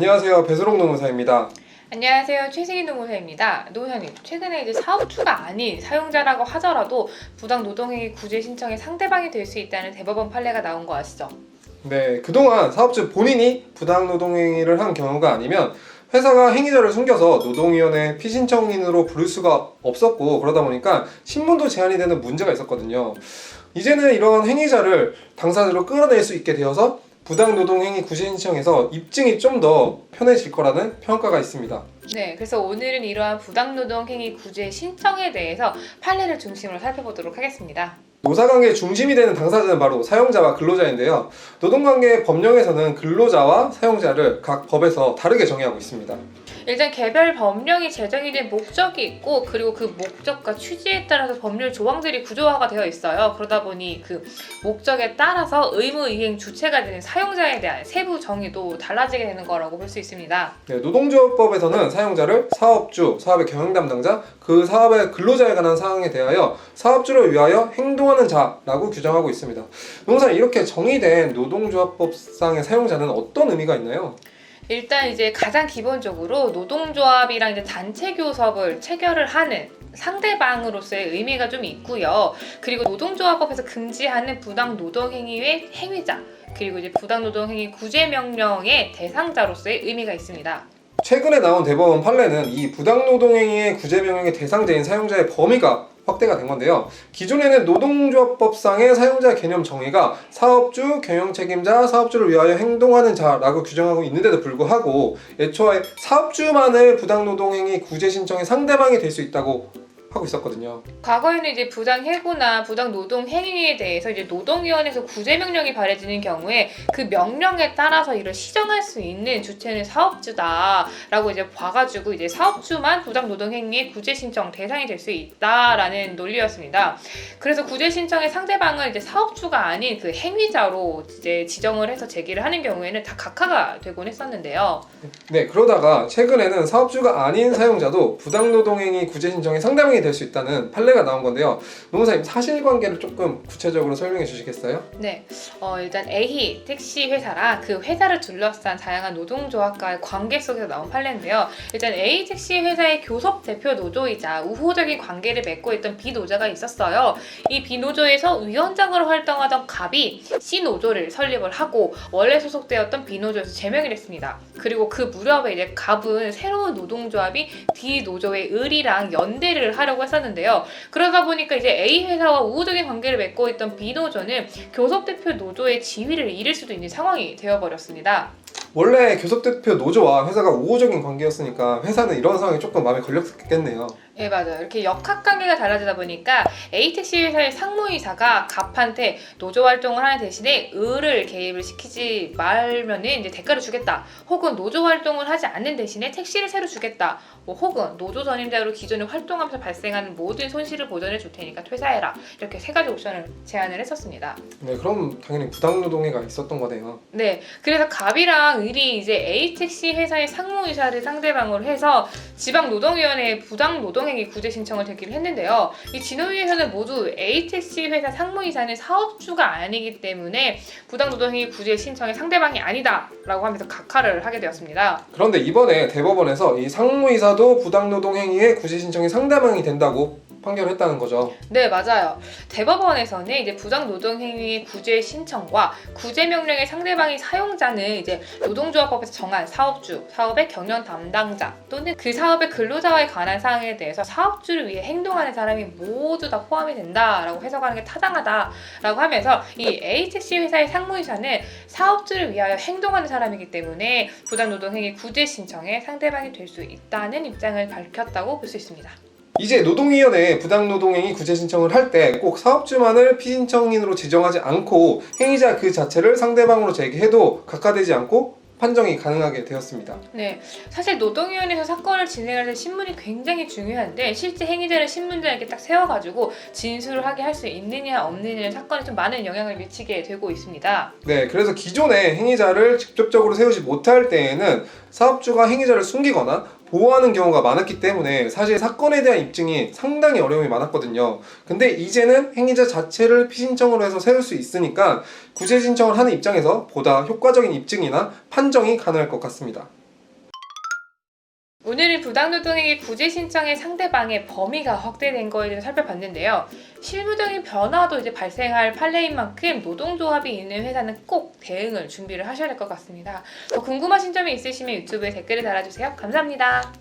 안녕하세요. 배수롱 노무사입니다. 안녕하세요. 최승희 노무사입니다. 노무사님, 최근에 이제 사업주가 아닌 사용자라고 하더라도 부당 노동행위 구제 신청의 상대방이 될 수 있다는 대법원 판례가 나온 거 아시죠? 네, 그동안 사업주 본인이 부당 노동행위를 한 경우가 아니면 회사가 행위자를 숨겨서 노동위원회 피신청인으로 부를 수가 없었고 그러다 보니까 신문도 제한이 되는 문제가 있었거든요. 이제는 이런 행위자를 당사자로 끌어낼 수 있게 되어서 부당 노동행위 구제 신청에서 입증이 좀 더 편해질 거라는 평가가 있습니다. 네, 그래서 오늘은 이러한 부당 노동행위 구제 신청에 대해서 판례를 중심으로 살펴보도록 하겠습니다. 노사관계의 중심이 되는 당사자는 바로 사용자와 근로자인데요. 노동관계 법령에서는 근로자와 사용자를 각 법에서 다르게 정의하고 있습니다. 일단 개별 법령이 제정이 된 목적이 있고 그리고 그 목적과 취지에 따라서 법률 조항들이 구조화가 되어 있어요. 그러다 보니 그 목적에 따라서 의무 이행 주체가 되는 사용자에 대한 세부 정의도 달라지게 되는 거라고 볼 수 있습니다. 네, 노동조합법에서는 사용자를 사업주, 사업의 경영 담당자, 그 사업의 근로자에 관한 사항에 대하여 사업주를 위하여 행동하는 자라고 규정하고 있습니다. 농사 이렇게 정의된 노동조합법상의 사용자는 어떤 의미가 있나요? 일단 이제 가장 기본적으로 노동조합이랑 이제 단체 교섭을 체결을 하는 상대방으로서의 의미가 좀 있고요. 그리고 노동조합법에서 금지하는 부당 노동행위의 행위자 그리고 이제 부당 노동행위 구제 명령의 대상자로서의 의미가 있습니다. 최근에 나온 대법원 판례는 이 부당노동행위의 구제명령의 대상자인 사용자의 범위가 확대가 된 건데요. 기존에는 노동조합법상의 사용자 개념 정의가 사업주, 경영 책임자, 사업주를 위하여 행동하는 자라고 규정하고 있는데도 불구하고 애초에 사업주만을 부당노동행위 구제 신청의 상대방이 될 수 있다고 하고 있었거든요. 과거에는 이제 부당 해고나 부당 노동 행위에 대해서 이제 노동위원회에서 구제 명령이 발해지는 경우에 그 명령에 따라서 이를 시정할 수 있는 주체는 사업주다라고 이제 봐가지고 이제 사업주만 부당 노동 행위의 구제 신청 대상이 될 수 있다라는 논리였습니다. 그래서 구제 신청의 상대방을 이제 사업주가 아닌 그 행위자로 이제 지정을 해서 제기를 하는 경우에는 다 각하가 되곤 했었는데요. 네, 그러다가 최근에는 사업주가 아닌 사용자도 부당 노동행위 구제 신청의 상대방이 될 수 있다는 판례가 나온 건데요. 노무사님 사실관계를 조금 구체적으로 설명해 주시겠어요? 네, 어, 일단 A 택시 회사랑 그 회사를 둘러싼 다양한 노동조합과의 관계 속에서 나온 판례인데요. 일단 A 택시 회사의 교섭 대표 노조이자 우호적인 관계를 맺고 있던 B 노조가 있었어요. 이 B 노조에서 위원장으로 활동하던 갑이 C 노조를 설립을 하고 원래 소속되었던 B 노조에서 제명을 했습니다. 그리고 그 무렵에 이제 갑은 새로운 노동조합이 D 노조의 을이랑 연대를 하려고 했었는데요. 그러다 보니까 이제 A 회사와 우호적인 관계를 맺고 있던 B 노조는 교섭 대표 노조의 지위를 잃을 수도 있는 상황이 되어버렸습니다. 원래 교섭 대표 노조와 회사가 우호적인 관계였으니까 회사는 이런 상황이 조금 마음에 걸렸겠네요. 예, 맞아요. 이렇게 역학 관계가 달라지다 보니까 A택시 회사의 상무이사가 갑한테 노조 활동을 하는 대신에 을을 개입을 시키지 말면은 이제 대가를 주겠다. 혹은 노조 활동을 하지 않는 대신에 택시를 새로 주겠다. 뭐 혹은 노조 전임자로 기존에 활동하면서 발생하는 모든 손실을 보전해 줄 테니까 퇴사해라. 이렇게 세 가지 옵션을 제안을 했었습니다. 네, 그럼 당연히 부당 노동해가 있었던 거네요. 네, 그래서 갑이랑 을이 이제 A택시 회사의 상무이사를 상대방으로 해서 지방 노동위원회에 부당 노동 행위 구제 신청을 제기를 했는데요. 이 진호위에서는 모두 A택시 회사 상무이사는 사업주가 아니기 때문에 부당 노동행위 구제 신청의 상대방이 아니다라고 하면서 각하를 하게 되었습니다. 그런데 이번에 대법원에서 이 상무이사도 부당노동행위의 구제 신청이 상대방이 된다고 판결했다는 거죠. 네, 맞아요. 대법원에서는 이제 부당 노동 행위 구제 신청과 구제 명령의 상대방이 사용자는 이제 노동조합법에서 정한 사업주, 사업의 경영 담당자 또는 그 사업의 근로자에 관한 사항에 대해서 사업주를 위해 행동하는 사람이 모두 다 포함이 된다라고 해석하는 게 타당하다라고 하면서 이 A택시 회사의 상무이사는 사업주를 위하여 행동하는 사람이기 때문에 부당 노동 행위 구제 신청의 상대방이 될 수 있다는 입장을 밝혔다고 볼 수 있습니다. 이제 노동위원회에 부당노동행위 구제 신청을 할 때 꼭 사업주만을 피신청인으로 지정하지 않고 행위자 그 자체를 상대방으로 제기해도 각하되지 않고 판정이 가능하게 되었습니다. 네, 사실 노동위원회에서 사건을 진행할 때 신문이 굉장히 중요한데 실제 행위자를 신문자에 이렇게 딱 세워가지고 진술을 하게 할 수 있느냐 없느냐는 사건에 좀 많은 영향을 미치게 되고 있습니다. 네, 그래서 기존에 행위자를 직접적으로 세우지 못할 때에는 사업주가 행위자를 숨기거나 보호하는 경우가 많았기 때문에 사실 사건에 대한 입증이 상당히 어려움이 많았거든요. 근데 이제는 행위자 자체를 피신청으로 해서 세울 수 있으니까 구제 신청을 하는 입장에서 보다 효과적인 입증이나 판정이 가능할 것 같습니다. 오늘은 부당노동행위 구제 신청의 상대방의 범위가 확대된 거에 대해서 살펴봤는데요. 실무적인 변화도 이제 발생할 판례인 만큼 노동조합이 있는 회사는 꼭 대응을 준비를 하셔야 될 것 같습니다. 더 궁금하신 점이 있으시면 유튜브에 댓글을 달아주세요. 감사합니다.